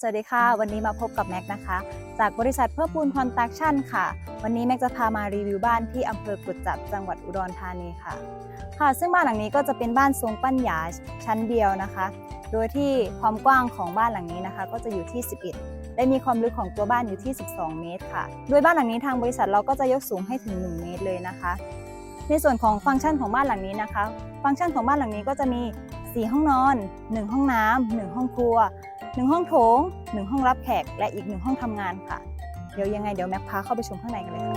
สวัสดีค่ะ วันนี้มาพบกับแม็กนะคะ จากบริษัทเพื่อปูนคอนตักชั่นค่ะ วันนี้แม็กจะพามารีวิวบ้านที่อำเภอกุดจับจังหวัดอุดรธานีค่ะ ค่ะ ซึ่งบ้านหลังนี้ก็จะเป็นบ้านทรงปั้นหยาชั้นเดียวนะคะ โดยที่ความกว้างของบ้านหลังนี้นะคะ ก็จะอยู่ที่ 11 และมีความลึกของตัวบ้านอยู่ที่ 12 เมตรค่ะ โดยบ้านหลังนี้ทางบริษัทเราก็จะยกสูงให้ถึง 1 เมตรเลยนะคะ ในส่วนของฟังก์ชันของบ้านหลังนี้นะคะ ฟังก์ชันของบ้านหลังนี้ก็จะมี 4 ห้องนอน 1 ห้องน้ำ1ห้องครัว 1 ห้องโถง 1 ห้องรับแขก และอีก 1 ห้องทำงานค่ะ เดี๋ยวยังไงเดี๋ยวแม็กพาเข้าไปชมข้างในกันเลยค่ะ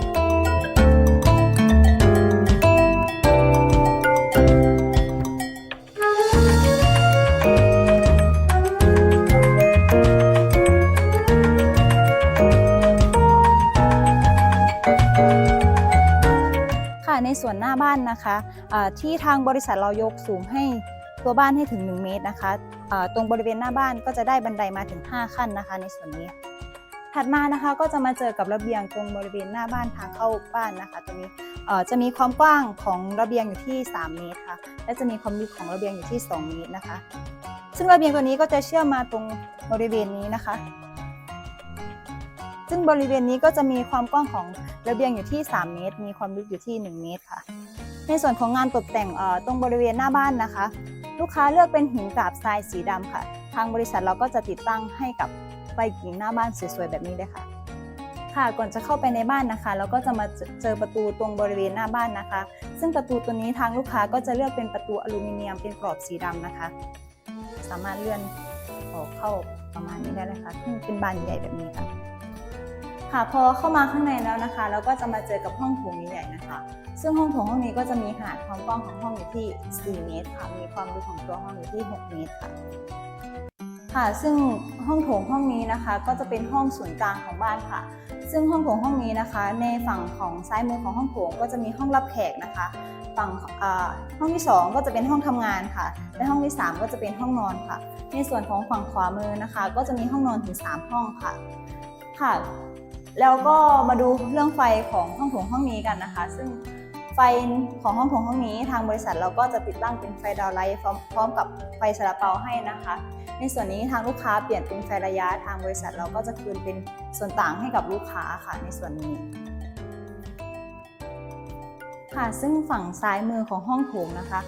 ค่ะในส่วนหน้าบ้านนะคะที่ทางบริษัทเรายกสูงให้ ตัวบ้านให้ถึง 1 เมตรนะคะตรงบริเวณหน้าบ้านก็จะได้บันไดมาถึง 5 ขั้นนะคะ ในส่วนนี้ ถัดมานะคะก็จะมาเจอกับระเบียงตรงบริเวณหน้าบ้านทางเข้าบ้านนะคะตรงนี้จะมีความกว้างของระเบียงอยู่ที่ 3 เมตรค่ะ และจะมีความลึกของระเบียงอยู่ที่ 2 เมตรนะคะ ซึ่งระเบียงตัวนี้ก็จะเชื่อมมาตรงบริเวณนี้นะคะ ซึ่งบริเวณนี้ก็จะมีความกว้างของระเบียงอยู่ที่ 3 เมตร มีความลึกอยู่ที่ 1 เมตรค่ะ ในส่วนของงานตกแต่งตรงบริเวณหน้าบ้านนะคะ ลูกค้าเลือกเป็นหินกราบทรายสีดำค่ะ ทางบริษัทเราก็จะติดตั้งให้กับไฟกิ่งหน้าบ้านสวยๆแบบนี้เลยค่ะ ค่ะก่อนจะเข้าไปในบ้านนะคะเราก็จะมาเจอประตูตรงบริเวณหน้าบ้านนะคะ ซึ่งประตูตัวนี้ทางลูกค้าก็จะเลือกเป็นประตูอลูมิเนียมเป็นกรอบสีดำนะคะ สามารถเลื่อนออกเข้าประมาณนี้ได้เลยค่ะซึ่งเป็นบานใหญ่แบบนี้ค่ะค่ะพอเข้ามาข้างในแล้วนะคะ เราก็จะมาเจอกับห้องโถงใหญ่นะคะ ซึ่งห้องโถงห้องนี้ก็จะมีขนาดความกว้างของห้องอยู่ที่ 4 เมตรค่ะ มีความลึกของตัวห้องอยู่ที่ 6 เมตรค่ะ ค่ะ ซึ่งห้องโถงห้องนี้นะคะ ก็จะเป็นห้องศูนย์กลางของบ้านค่ะ ซึ่งห้องโถงห้องนี้นะคะ ในฝั่งของซ้ายมือของห้องโถงก็จะมีห้องรับแขกนะคะ ฝั่งห้องที่ 2 ก็จะเป็นห้องทำงานค่ะ และห้องที่ 3 ก็จะเป็นห้องนอนค่ะ ในส่วนของฝั่งขวามือนะคะ ก็จะมีห้องนอนถึง 3 ห้องค่ะ ค่ะ แล้วก็มาดูเรื่องไฟของห้องโถงห้องนี้กันนะคะ ซึ่ง ฟของห้องโถงห้องนี้ทางบริษัทเราก็จะติดตั้งเป็นไฟดาวไลท์พร้อมพร้อมกับไฟซาลาเปาให้นะคะ ในส่วนนี้ทางลูกค้าเปลี่ยนเป็นไฟระยะทางบริษัทเราก็จะคืนเป็นส่วนต่างให้กับลูกค้าค่ะในส่วนนี้ค่ะซึ่งฝั่งซ้ายมือของห้องโถงนะคะ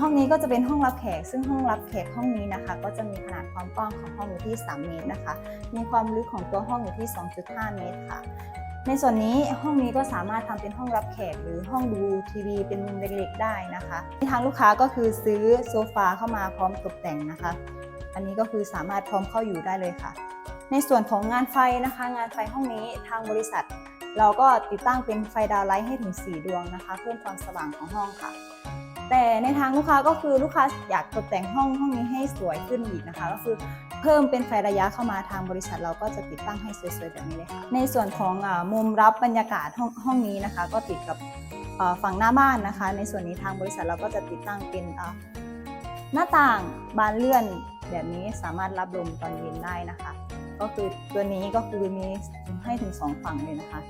ห้องนี้ก็จะเป็นห้องรับแขก ซึ่งห้องรับแขกห้องนี้นะคะ ก็จะมีขนาดความกว้างของห้องอยู่ที่ 3 เมตรนะคะ มีความลึกของตัวห้องอยู่ที่ 2.5 เมตรค่ะ ในส่วนนี้ห้องนี้ก็สามารถทำเป็นห้องรับแขกหรือห้องดูทีวีเป็นมุมเล็กๆได้นะคะทางลูกค้าก็คือซื้อโซฟาเข้ามาพร้อมตกแต่งนะคะ อันนี้ก็คือสามารถพร้อมเข้าอยู่ได้เลยค่ะ ในส่วนของงานไฟนะคะ งานไฟห้องนี้ทางบริษัท เราก็ติดตั้งเป็นไฟดาวไลท์ให้ถึง 4 ดวงนะคะ เพิ่มความสว่างของห้องค่ะ แต่ในทางลูกค้าก็คือลูกค้าอยากตกแต่งห้องห้องนี้ให้สวยขึ้นอีกนะคะ ก็คือเพิ่มเป็นไฟระยะเข้ามาทางบริษัทเราก็จะติดตั้งให้สวยๆแบบนี้เลยค่ะในส่วนของอมุมรับบรรยากาศห้องห้องนี้นะคะ ก็ติดกับฝั่งหน้าบ้านนะคะ ในส่วนนี้ทางบริษัทเราก็จะติดตั้งเป็นหน้าต่างบานเลื่อนแบบนี้สามารถรับลมตอนเย็นได้นะคะ ก็คือตัวนี้ก็คือมีให้ถึงสองฝั่งเลยนะคะ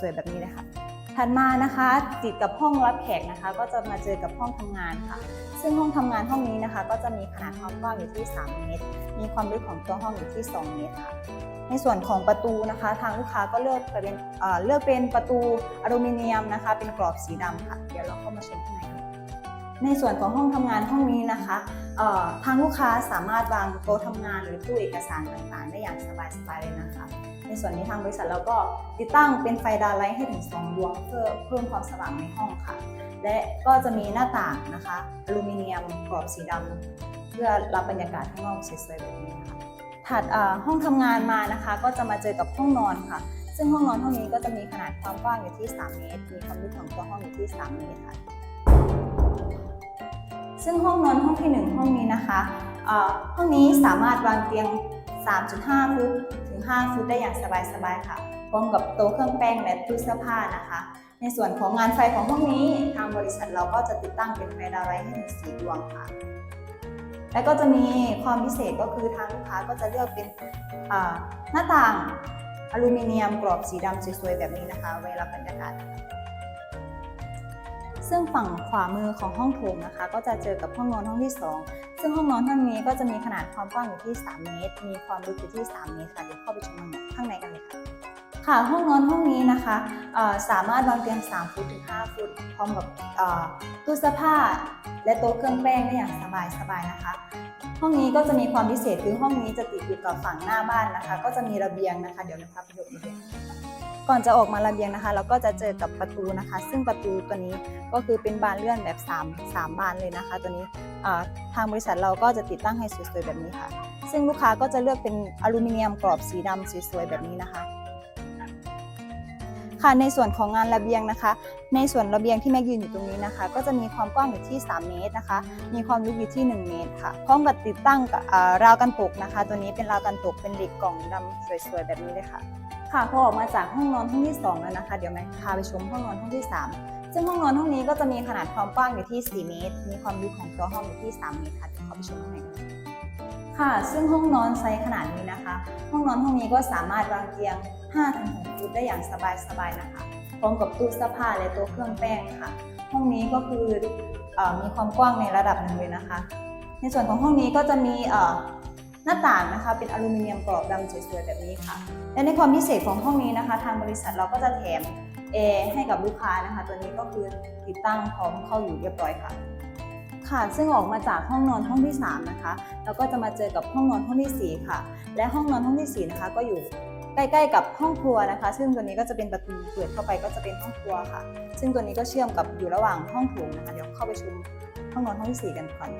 สวยๆแบบนี้เลยค่ะ ถัดมานะคะติดกับห้องรับแขกนะคะ ก็จะมาเจอกับห้องทำงานค่ะ ซึ่งห้องทำงานห้องนี้นะคะ ก็จะมีขนาดความกว้างอยู่ที่ 3 เมตร มีความลึกของตัวห้องอยู่ที่ 2 เมตรค่ะ ในส่วนของประตูนะคะ ทางลูกค้าก็เลือกเป็นเลือกเป็นประตูอลูมิเนียมนะคะ เป็นกรอบสีดำค่ะ เดี๋ยวเราเข้ามาชมข้างในกันในส่วนของห้องทำงานห้องนี้นะคะทางลูกค้าสามารถวางโต๊ะทำงานหรือตู้เอกสารต่างๆ ได้อย่างสบายๆเลยนะคะ ในส่วนนี้ทางบริษัทเราก็ติดตั้งเป็นไฟดาวไลท์ให้ถึง 2 ดวงเพื่อเพิ่มความสว่างในห้องค่ะ และก็จะมีหน้าต่างนะคะอลูมิเนียมกรอบสีดำเพื่อรับบรรยากาศข้างนอกสวยๆแบบนี้นะคะถัดห้องทำงานมานะคะ ก็จะมาเจอกับห้องนอนค่ะซึ่งห้องนอนห้องนี้ก็จะมีขนาดความกว้างอยู่ที่ 3 เมตร มีความลึกของตัวห้องอยู่ที่ 3 เมตรค่ะ ซึ่งห้องนอนห้องที่ 1 ห้องนี้นะคะ ห้องนี้สามารถวางเตียง 3.5 ฟุต 5 ฟุตได้อย่างสบายๆค่ะ พร้อมกับโต๊ะเครื่องแป้งและตู้เสื้อผ้านะคะ ในส่วนของงานไฟของห้องนี้ทางบริษัทเราก็จะติดตั้งเป็นไฟดาวไลท์ให้ถึงสีดวงค่ะ และก็จะมีความพิเศษก็คือทางลูกค้าก็จะเลือกเป็นหน้าต่างอลูมิเนียมกรอบสีดำสวยๆแบบนี้นะคะ ไว้รับบรรยากาศ ซึ่งฝั่งขวามือของห้องโถงนะคะ ก็จะเจอกับห้องนอนห้องที่ 2 ซึ่งห้องนอนห้องนี้ก็จะมีขนาดความกว้างอยู่ที่ 3 เมตร มีความลึกอยู่ที่ 3 เมตรค่ะเดี๋ยวเข้าไปชมข้างในกันเลยค่ะค่ะห้องนอนห้องนี้นะคะสามารถวางเตียง 3 ฟุตถึง 5 ฟุต พร้อมกับตู้เสื้อผ้า และโต๊ะเครื่องแป้งได้อย่างสบายสบายๆนะคะ ห้องนี้ก็จะมีความพิเศษคือห้องนี้จะติดอยู่กับฝั่งหน้าบ้านนะคะ ก็จะมีระเบียงนะคะ เดี๋ยวนะคะไปดูระเบียง ก่อนจะออกมาระเบียงนะคะ เราก็จะเจอกับประตูนะคะ ซึ่งประตูตัวนี้ก็คือเป็นบานเลื่อนแบบ 3 3 บานเลยนะคะ ตัวนี้ทางบริษัทเราก็จะติดตั้งให้สวยๆแบบนี้ค่ะ ซึ่งลูกค้าก็จะเลือกเป็นอลูมิเนียมกรอบสีดำสวยๆแบบนี้นะคะค่ะในส่วนของงานระเบียงนะคะ ในส่วนระเบียงที่แม็กยืนอยู่ตรงนี้นะคะ ก็จะมีความกว้างอยู่ที่ 3 เมตรนะคะ มีความลึกอยู่ที่ 1 เมตรค่ะ พร้อมกับติดตั้งกับราวกันตกนะคะ ตัวนี้เป็นราวกันตกเป็นเหล็กกล่องดำสวยๆแบบนี้เลยค่ะ ค่ะพอออกมาจากห้องนอนห้องที่ 2 แล้วนะคะ เดี๋ยวแม็กพาไปชมห้องนอนห้องที่ 3 ซึ่งห้องนอนห้องนี้ก็จะมีขนาดความกว้างอยู่ที่ 4 เมตร มีความลึกของตัวห้องอยู่ที่ 3 เมตรค่ะเดี๋ยวเข้าไปชมข้างในกันเลยค่ะ ซึ่งห้องนอนไซส์ขนาดนี้นะคะ ห้องนอนห้องนี้ก็สามารถวางเตียง 5-6ฟุตได้อย่างสบายๆนะคะพร้อมกับตู้เสื้อผ้าและโต๊ะเครื่องแป้งค่ะ ห้องนี้ก็คืออมีความกว้างในระดับหนึ่งเลยนะคะ ในส่วนของห้องนี้ก็จะมี น้าต่างนะคะเป็นอลูมิเนียมกรอบดำสวยๆแบบนี้ค่ะ และในความพิเศษของห้องนี้นะคะ ทางบริษัทเราก็จะแถมแอร์ให้กับลูกค้านะคะ ตัวนี้ก็คือติดตั้งพร้อมเข้าอยู่เรียบร้อยค่ะ ค่ะซึ่งออกมาจากห้องนอนห้องที่ 3 นะคะแล้วก็จะมาเจอกับห้องนอนห้องทีสี่4 ค่ะ และห้องนอนห้องทีสี่ 4 นะคะก็อยู่ใกล้ๆกับห้องครัวนะคะ ซึ่งตัวนี้ก็จะเป็นประตูเปิดเข้าไปก็จะเป็นห้องครัวค่ะ ซึ่งตัวนี้ก็เชื่อมกับอยู่ระหว่างห้องโถงนะคะเดี๋ยวเข้าไปชมห้องนอนห้องที่สี่กันก่อน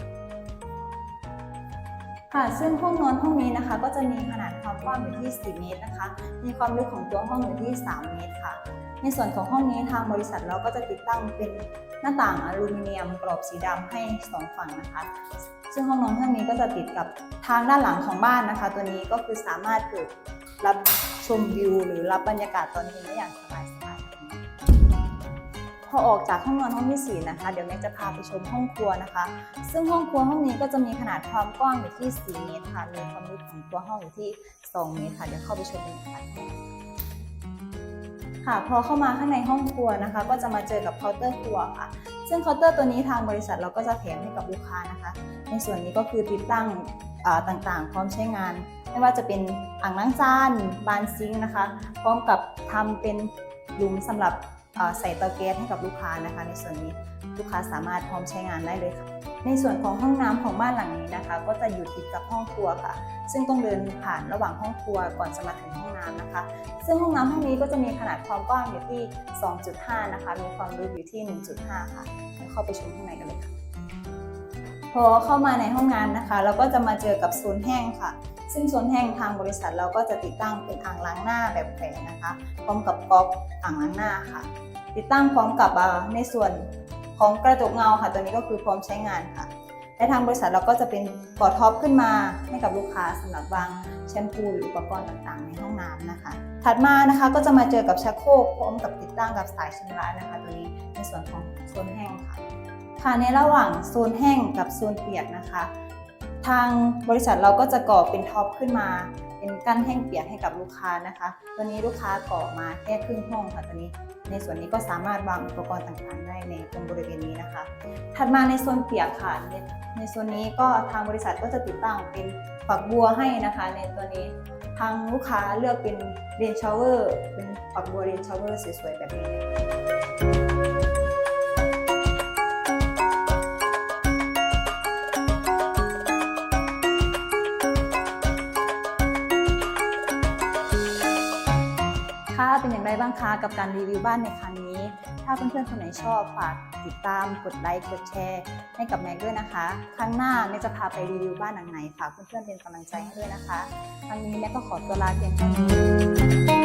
ค่ะ ซึ่งห้องนอนห้องนี้นะคะ ก็จะมีขนาดความกว้างอยู่ที่ 4 เมตรนะคะ มีความลึกของตัวห้องอยู่ที่ 3 เมตรค่ะ ในส่วนของห้องนี้ทางบริษัทเราก็จะติดตั้งเป็นหน้าต่างอลูมิเนียมกรอบสีดำให้สองฝั่งนะคะ ซึ่งห้องนอนห้องนี้ก็จะติดกับทางด้านหลังของบ้านนะคะ ตัวนี้ก็คือสามารถเปิดรับชมวิว หรือรับบรรยากาศตอนเย็นได้อย่างสบาย พอออกจากห้องนอนห้องที่สี่นะคะ เดี๋ยวแม็กจะพาไปชมห้องครัวนะคะ ซึ่งห้องครัวห้องนี้ก็จะมีขนาดความกว้างอยู่ที่ 4 เมตรค่ะ มีความลึกของตัวห้องอยู่ที่ 2 เมตรค่ะ เดี๋ยวเข้าไปชมกันค่ะค่ะ พอเข้ามาข้างในห้องครัวนะคะ ก็จะมาเจอกับเคาน์เตอร์ครัวค่ะ ซึ่งเคาน์เตอร์ตัวนี้ทางบริษัทเราก็จะแถมให้กับลูกค้านะคะ ในส่วนนี้ก็คือติดตั้งอ่าต่างๆ พร้อมใช้งาน ไม่ว่าจะเป็นอ่างล้างจาน บานซิงค์นะคะ พร้อมกับทำเป็นหลุมสำหรับ ใส่เตาแก๊สให้กับลูกค้านะคะ ในส่วนนี้ลูกค้าสามารถพร้อมใช้งานได้เลยค่ะ ในส่วนของห้องน้ำของบ้านหลังนี้นะคะ ก็จะอยู่ติดกับห้องครัวค่ะ ซึ่งต้องเดินผ่านระหว่างห้องครัวก่อนจะมาถึงห้องน้ำนะคะ ซึ่งห้องน้ำห้องนี้ก็จะมีขนาดความกว้างอยู่ที่ 2.5 นะคะ มีความลึกอยู่ที่ 1.5 ค่ะเดี๋ยวเข้าไปชมข้างในกันเลยค่ะพอเข้ามาในห้องน้ำนะคะ เราก็จะมาเจอกับโซนแห้งค่ะ ซึ่งโซนแห้งทางบริษัทเราก็จะติดตั้งเป็นอ่างล้างหน้าแบบแขวนนะคะ พร้อมกับก๊อกอ่างล้างหน้าค่ะ ติดตั้งพร้อมกับในส่วนของกระจกเงาค่ะ ตัวนี้ก็คือพร้อมใช้งานค่ะ และทางบริษัทเราก็จะเป็นกอท็อปขึ้นมาให้กับลูกค้าสำหรับวางแชมพูหรืออุปกรณ์ต่างๆ ในห้องน้ำนะคะ ถัดมานะคะก็จะมาเจอกับชักโครกพร้อมกับติดตั้งกับสายชำระนะคะ ตัวนี้ในส่วนของโซนแห้งค่ะ ค่ะในระหว่างโซนแห้งกับโซนเปียกนะคะ ทางบริษัทเราก็จะก่อเป็นท็อปขึ้นมา เป็นกั้นแห้งเปียกให้กับลูกค้านะคะ ตัวนี้ลูกค้าก่อมาแค่ครึ่งห้องค่ะตัวนี้ ในส่วนนี้ก็สามารถวางอุปกรณ์ต่างๆได้ในตรงบริเวณนี้นะคะ ถัดมาในโซนเปียกค่ะ ในในโซนนี้ก็ทางบริษัทก็จะติดตั้งเป็นฝักบัวให้นะคะ ในตัวนี้ทางลูกค้าเลือกเป็นเรนชาวเวอร์เป็นฝักบัวเรนชาวเวอร์สวยๆแบบนี้ บ้างคะกับการรีวิวบ้านในครั้งนี้ ถ้าเพื่อนๆคนไหนชอบฝากติดตามกดไลค์กดแชร์ให้กับแม็กด้วยนะคะ ครั้งหน้าแม็กจะพาไปรีวิวบ้านหลังไหนฝากเพื่อนๆเป็นกำลังใจให้ด้วยนะคะครั้งนี้แม็กก็ขอตัวลาเพียงแค่นี้